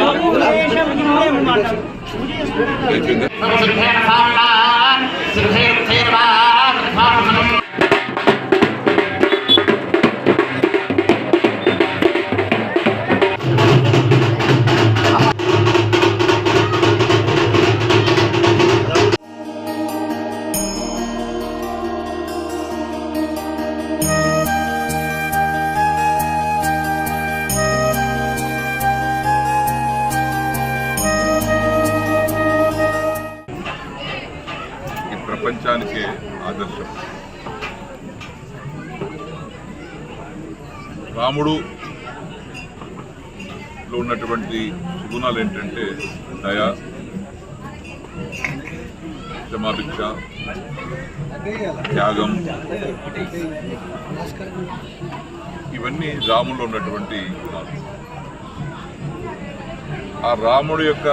అయిపోయిందా ప్రపంచానికే ఆదర్శం. రాముడు లో ఉన్నటువంటి సుగుణాలు ఏంటంటే దయ క్షమాభిక్ష త్యాగం. ఇవన్నీ రాములో ఉన్నటువంటి గుణాలు. ఆ రాముడు యొక్క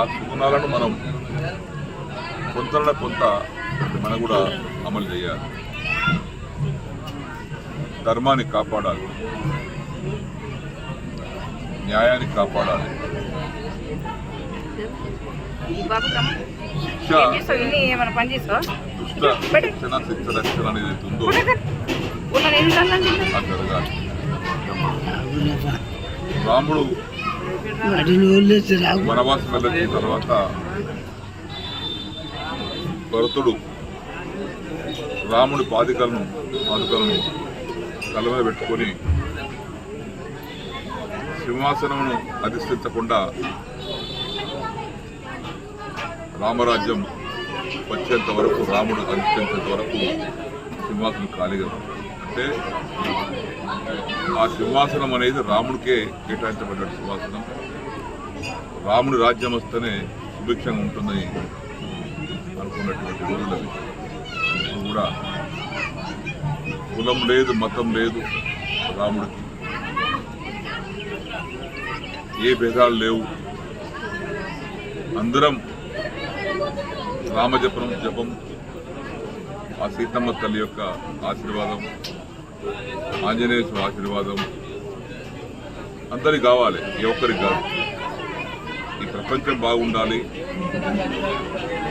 ఆ సుగుణాలను మనం కొంత కొంత మనం కూడా అమలు చేయాలి. ధర్మాన్ని కాపాడాలి. న్యాయాన్ని కాపాడాలి. శిక్ష దుష్ట శిక్ష రక్షణ అనేది ఉందో జరగాలి. రాముడు వనవాసం వెళ్ళిన తర్వాత భరతుడు రాముడి పాదికలను పాదుకలను తల మీద పెట్టుకొని సింహాసనమును అధిష్ఠించకుండా రామరాజ్యం వచ్చేంత వరకు రాముడు అధిష్ఠించేంత వరకు సింహాసనం ఖాళీగా అంటే ఆ సింహాసనం అనేది రాముడికే కేటాయించబడ్డ సింహాసనం. రాముడి రాజ్యం వస్తేనే సుభిక్షంగా ఉంటుందని అనుకున్నటువంటి రోజులు కూడా కులం లేదు మతం లేదు రాముడికి. ఏ భేదాలు లేవు. అందరం రామజపం జపం ఆ సీతమ్మ తల్లి యొక్క ఆశీర్వాదం ఆంజనేయ ఆశీర్వాదం అందరికి కావాలి ఏ ఒక్కరికి కాదు. ఈ ప్రపంచం బాగుండాలి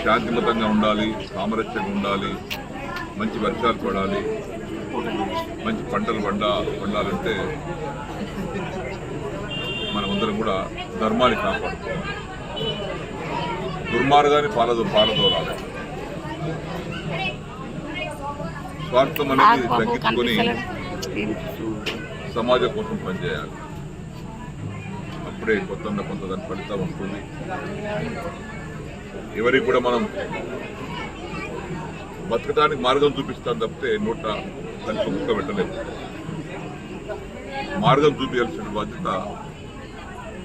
శాంతిమతంగా ఉండాలి సామరస్యంగా ఉండాలి మంచి వర్షాలు పడాలి. మంచి పంటలు పండ పండాలంటే మనమందరం కూడా ధర్మాన్ని కాపాడుకోవాలి. దుర్మార్గాన్ని పాలదో పాలదోలాలి స్వార్థం అనేది తగ్గించుకొని సమాజం కోసం పనిచేయాలి. అప్పుడే కొంత కొంత దాని ఫలితం వస్తుంది. ఎవరికి కూడా మనం బతకడానికి మార్గం చూపిస్తాం తప్పితే నోట కలిపి కుక్క పెట్టలేదు. మార్గం చూపించాల్సిన బాధ్యత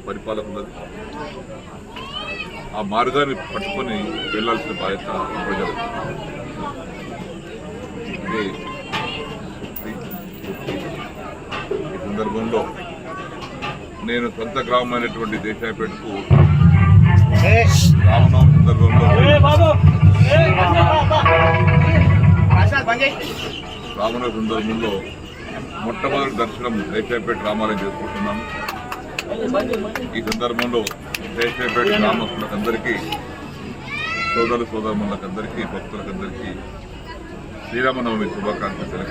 పరిపాలకులది ఆ మార్గాన్ని పట్టుకొని వెళ్ళాల్సిన బాధ్యత ప్రజలు ఈ సందర్భంలో నేను సొంత గ్రామమైనటువంటి దేశాయపేటకు రామనవమి సందర్భంలో రామనవమి సందర్భంలో మొట్టమొదటి దర్శనం దేశాయపేట రామాలయం చేసుకుంటున్నాము ఈ సందర్భంలో దేశాయపేట గ్రామస్తులకందరికీ సోదరు సోదరులందరికీ భక్తులకందరికీ శ్రీరామనవమి శుభాకాంక్షలు